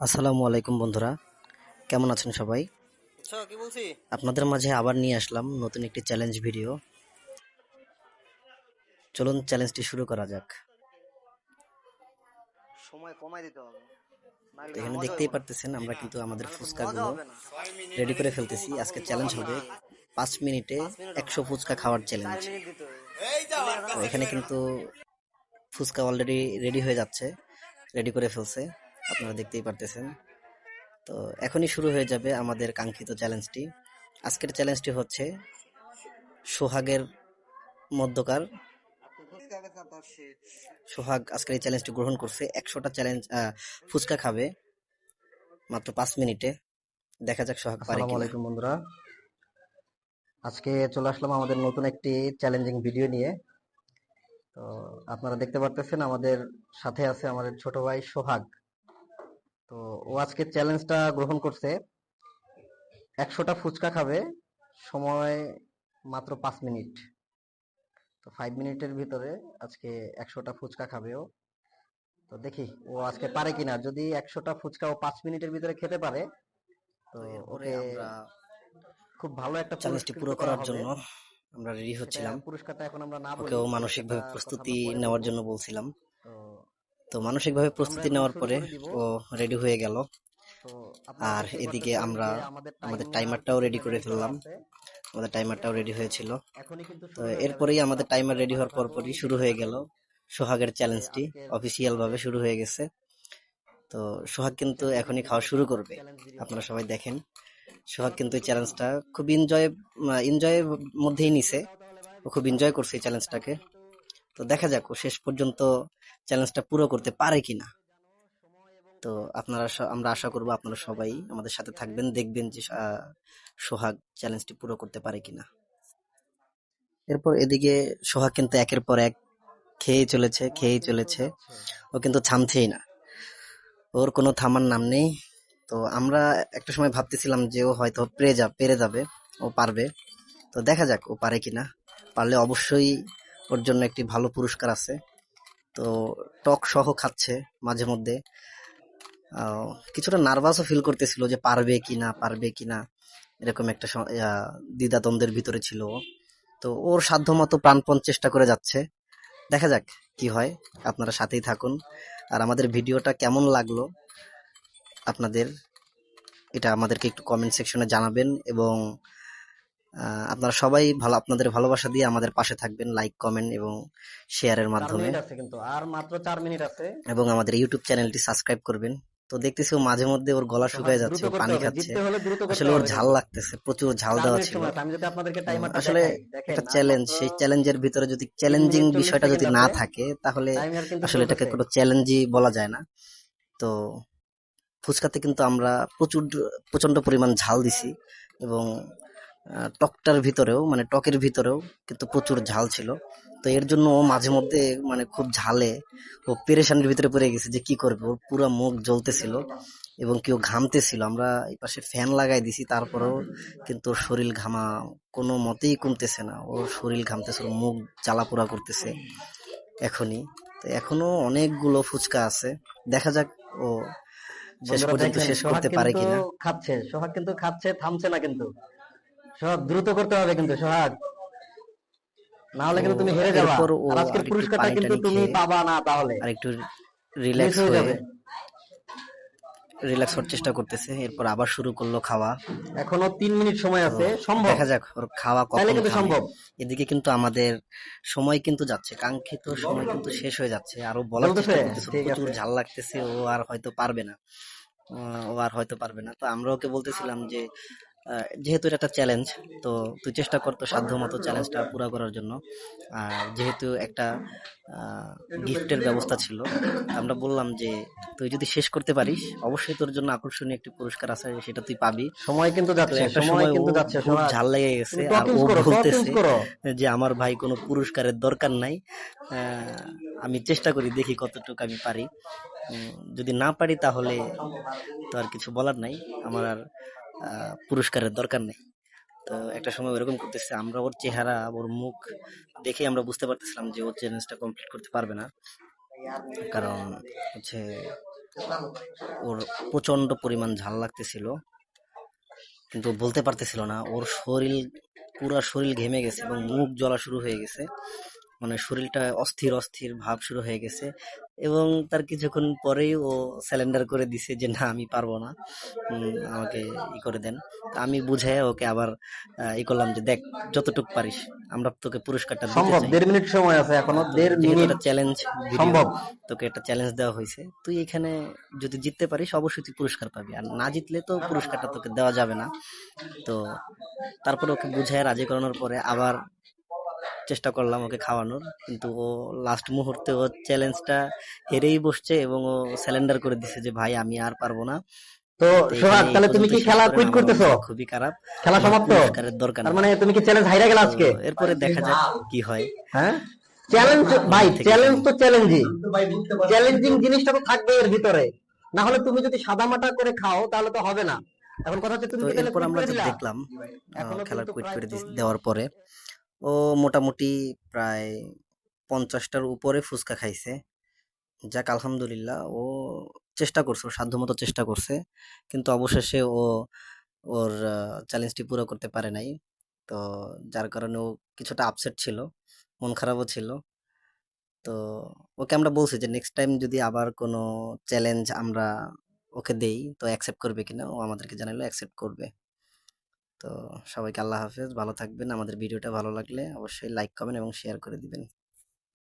আসসালামু আলাইকুম বন্ধুরা। কেমন আছেন সবাই? আপনাদের মাঝে আবার নিয়ে আসলাম নতুন একটি চ্যালেঞ্জ ভিডিও চলুন চ্যালেঞ্জটি শুরু করা যাক। সময় কমাই দিতে হবে। তো এখানে দেখতেই পারতেছেন আমরা কিন্তু আমাদের ফুচকাগুলো রেডি করে ফেলতেছি। আজকে চ্যালেঞ্জ হবে পাঁচ মিনিটে একশো ফুচকা খাওয়ার চ্যালেঞ্জ এখানে কিন্তু ফুচকা অলরেডি রেডি হয়ে যাচ্ছে রেডি করে ফেলছে। আপনারা দেখতেই পারতেছেন। তো এখনই শুরু হয়ে যাবে আমাদের কাঙ্ক্ষিত চ্যালেঞ্জটি। আজকের চ্যালেঞ্জটি হচ্ছে সোহাগের মধ্যকার। সোহাগ আজকের এই চ্যালেঞ্জটি গ্রহণ করছে। একশোটা চ্যালেঞ্জ ফুচকা খাবে মাত্র পাঁচ মিনিটে। দেখা যাক সোহাগ পারে আলাইকুম বন্ধুরা। আজকে চলে আসলাম আমাদের নতুন একটি চ্যালেঞ্জিং ভিডিও নিয়ে। তো আপনারা দেখতে পারতেছেন আমাদের সাথে আছে আমাদের ছোট ভাই সোহাগ। তো ও আজকে চ্যালেঞ্জটা গ্রহণ করছে। একশোটা ফুচকা খাবে সময় মাত্র পাঁচ মিনিট। তো ফাইভ মিনিটের ভিতরে আজকে একশোটা ফুচকা খাবে ও। তো দেখি ও আজকে পারে কিনা। যদি একশোটা ফুচকা ও পাঁচ মিনিটের ভিতরে খেতে পারে তো ওকে খুব ভালো একটা চ্যালেঞ্জটি পুরো করার জন্য আমরা রেডি হচ্ছিলাম। পুরস্কারটা এখন আমরা না বলি মানসিকভাবে প্রস্তুতি নেওয়ার জন্য বলছিলাম। তো মানসিকভাবে প্রস্তুতি নেওয়ার পরে ও রেডি হয়ে গেল। আর এদিকে আমরা আমাদের টাইমারটাও রেডি করে ফেললাম। আমাদের টাইমারটাও রেডি হয়েছিল। তো। এরপরেই আমাদের টাইমার রেডি হওয়ার পরপরই শুরু হয়ে গেল সোহাগের চ্যালেঞ্জটি আজকের অফিসিয়াল ভাবে শুরু হয়ে গেছে। তো সোহাগ কিন্তু এখনই খাওয়া শুরু করবে। আপনারা সবাই দেখেন। সোহাগ কিন্তু এই চ্যালেঞ্জটা খুব এনজয় এনজয়ের মধ্যেই নিছে। ও খুব এনজয় করছে এই চ্যালেঞ্জটাকে তো দেখা যাক ও শেষ পর্যন্ত চ্যালেঞ্জটা পুরো করতে পারে কিনা। তো আপনারা আমরা আশা করব আপনারা সবাই আমাদের সাথে থাকবেন, দেখবেন যে সোহাগ চ্যালেঞ্জটি পুরো করতে পারে কিনা। এরপর এদিকে সোহাগ কিন্তু একের পর এক খেয়েই চলেছে খেয়েই চলেছে। ও কিন্তু থামছেই না। ওর কোনো থামার নাম নেই। তো আমরা একটা সময় ভাবতেছিলাম যে ও হয়তো পেরে যা, পেরে যাবে, ও পারবে। তো দেখা যাক ও পারে কিনা। পারলে অবশ্যই ওর জন্য একটি ভালো পুরস্কার আছে। তো টক সহ খাচ্ছে মাঝে মধ্যে। কিছুটা নার্ভাসও ফিল করতেছিল যে পারবে কি না, পারবে কি না, এরকম একটা দ্বিধাদ্বন্দ্বের ভিতরে ছিল তো ওর সাধ্যমতো প্রাণপণ চেষ্টা করে যাচ্ছে। দেখা যাক কি হয়, আপনারা সাথেই থাকুন। আর আমাদের ভিডিওটা কেমন লাগল, আপনাদের, এটা আমাদেরকে একটু কমেন্ট সেকশনে জানাবেন এবং আপনারা সবাই ভালো আপনাদের ভালোবাসা দিয়ে আমাদের পাশে থাকবেন লাইক কমেন্ট এবং শেয়ারের মাধ্যমে। কিন্তু আর মাত্র চার মিনিট আছে। এবং আমাদের ইউটিউব চ্যানেলটি সাবস্ক্রাইব করবেন। তো দেখতেছি ও মাঝে মধ্যে ওর গলা শুকিয়ে যাচ্ছে ও করতে পানি খাচ্ছে। আসলে ওর ঝাল লাগতেছে প্রচুর ঝাল দেওয়া ছিল। আমি যদি আপনাদেরকে টাইমারটা আসলে একটা চ্যালেঞ্জ সেই চ্যালেঞ্জের ভিতরে যদি চ্যালেঞ্জিং বিষয়টা যদি না থাকে তাহলে আসলে এটাকে কোনো চ্যালেঞ্জই বলা যায় না। তো ফুচকাতে কিন্তু আমরা প্রচুর প্রচণ্ড পরিমাণ ঝাল দিছি এবং টকটার ভিতরেও মানে টকের ভিতরেও কিন্তু প্রচুর ঝাল ছিল। তো এর জন্য ও মাঝে মধ্যে মানে খুব ঝালে ও পেরেশানির ভিতরে পড়ে গেছে যে কি করবে? ওর পুরো মুখ জ্বলতেছিল এবং কেউ ঘামতেছিল। আমরা এই পাশে ফ্যান লাগাই দিছি তারপরেও কিন্তু শরীর ঘামা কোনো মতেই কমতেছে না। ওর শরীর ঘামতেছে ওর মুখ জ্বালাপোড়া করতেছে এখনই। তো এখনও অনেকগুলো ফুচকা আছে। দেখা যাক ও শেষ পর্যন্ত শেষ করতে পারে কিনা। খাচ্ছে সোহাগ কিন্তু খাচ্ছে থামছে না কিন্তু। সোহাগ দ্রুত করতে হবে কিন্তু সোহাগ। না হলে কিন্তু তুমি হেরে যাবা। আজকের পুরস্কারটা কিন্তু তুমি পাবা না তাহলে। আর একটু রিল্যাক্স হয়ে যাবে। রিল্যাক্স হওয়ার চেষ্টা করতেছে এরপর আবার শুরু করল খাওয়া। এখনও তিন মিনিট সময় আছে সম্ভব? দেখা যাক ওর খাওয়া কখন কিন্তু সম্ভব। এদিকে কিন্তু আমাদের সময় কিন্তু যাচ্ছে কাঙ্ক্ষিত সময় কিন্তু শেষ হয়ে যাচ্ছে। আরও বলার? চেষ্টা করতেছে প্রচুর। ঝাল লাগতেছে ও আর হয়তো পারবে না। ও আর হয়তো পারবে না। তো আমরা ওকে বলতেছিলাম যে যেহেতু এটা একটা চ্যালেঞ্জ তো তুই চেষ্টা কর তো সাধ্য মতো চ্যালেঞ্জটা পুরো করার জন্য। আর যেহেতু একটা গিফটের ব্যবস্থা ছিল আমরা বললাম যে তুই যদি শেষ করতে পারিস অবশ্যই তোর জন্য আকর্ষণীয় একটি পুরস্কার আছে সেটা তুই পাবি। সময় কিন্তু যাচ্ছে একটা সময় কিন্তু যাচ্ছে খুব ঝাল লেগে গেছে আর ও বলতেছে যে আমার ভাই কোনো পুরস্কারের দরকার নাই আহ, আমি চেষ্টা করি দেখি কতটুকু আমি পারি। যদি না পারি তাহলে তো আর কিছু বলার নাই আমার আর পুরস্কারের দরকার নেই। তো একটা সময় এরকম করতেছে, আমরা ওর চেহারা, ওর মুখ দেখে আমরা বুঝতে পারতেছিলাম যে ওর চ্যালেঞ্জটা কমপ্লিট করতে পারবে না। কারণ হচ্ছে ওর প্রচণ্ড পরিমাণ ঝাল লাগতেছিল, কিন্তু বলতে পারতেছিল না। ওর শরীর, পুরা শরীর ঘেমে গেছে এবং মুখ জ্বলা শুরু হয়ে গেছে। মানে শরীরটা অস্থির অস্থির ভাব শুরু হয়ে গেছে। এবং তার কিছুক্ষণ পরেই ও স্যালেন্ডার করে দিছে যে না আমি পারব না। আমাকে ই করে দেন। তা আমি বুঝাই ওকে আবার ই করলাম যে দেখ যতটুক পারিস আমরা তোকে পুরস্কারটা সম্ভব দেড় মিনিট সময় আছে এখনও দেড় মিনিট চ্যালেঞ্জ সম্ভব। তোকে একটা চ্যালেঞ্জ দেওয়া হয়েছে। তুই এখানে যদি জিততে পারিস অবশ্যই তুই পুরস্কার পাবি। আর না জিতলে তো পুরস্কারটা তোকে দেওয়া যাবে না। তো তারপরে ওকে বুঝায় রাজি করানোর পরে আবার চেষ্টা করলাম ওকে খাওয়ানোর কিন্তু ও লাস্ট মুহূর্তে ও চ্যালেঞ্জটা হেরেই বসছে এবং ও স্যালেন্ডার করে দিছে যে ভাই আমি আর পারব না। তো সোহাগ তাহলে তুমি কি খেলা কুইট করতেছো? খুবই খারাপ। খেলা সমাপ্ত? দরকার তার মানে তুমি কি চ্যালেঞ্জ হাইরা গেল আজকে? এরপরে দেখা যাক কি হয়। হ্যাঁ? চ্যালেঞ্জ ভাই চ্যালেঞ্জ তো চ্যালেঞ্জই চ্যালেঞ্জিং জিনিসটা তো থাকবে এর ভিতরে। না হলে তুমি যদি সাদা মাটা করে খাও তাহলে তো হবে না। এখন কথা হচ্ছে তুমি আমরা? দেখলাম খেলা কুইট করে দেওয়ার পরে। ও মোটামুটি প্রায় পঞ্চাশটার উপরে ফুচকা খাইছে। যাক, আলহামদুলিল্লাহ, ও চেষ্টা করছে ওর সাধ্যমতো চেষ্টা করছে। কিন্তু অবশেষে ও ওর চ্যালেঞ্জটি পুরো করতে পারে নাই। তো যার কারণে ও কিছুটা আপসেট ছিল, মন খারাপও ছিল। তো ওকে আমরা বলছি যে নেক্সট টাইম যদি আবার কোনো চ্যালেঞ্জ আমরা ওকে দেই, তো অ্যাকসেপ্ট করবে কিনা? ও আমাদেরকে জানালে অ্যাকসেপ্ট করবে। তো সবাইকে আল্লাহ হাফেজ, ভালো থাকবেন। আমাদের ভিডিওটা ভালো লাগলে অবশ্যই লাইক কমেন্ট এবং শেয়ার করে দিবেন।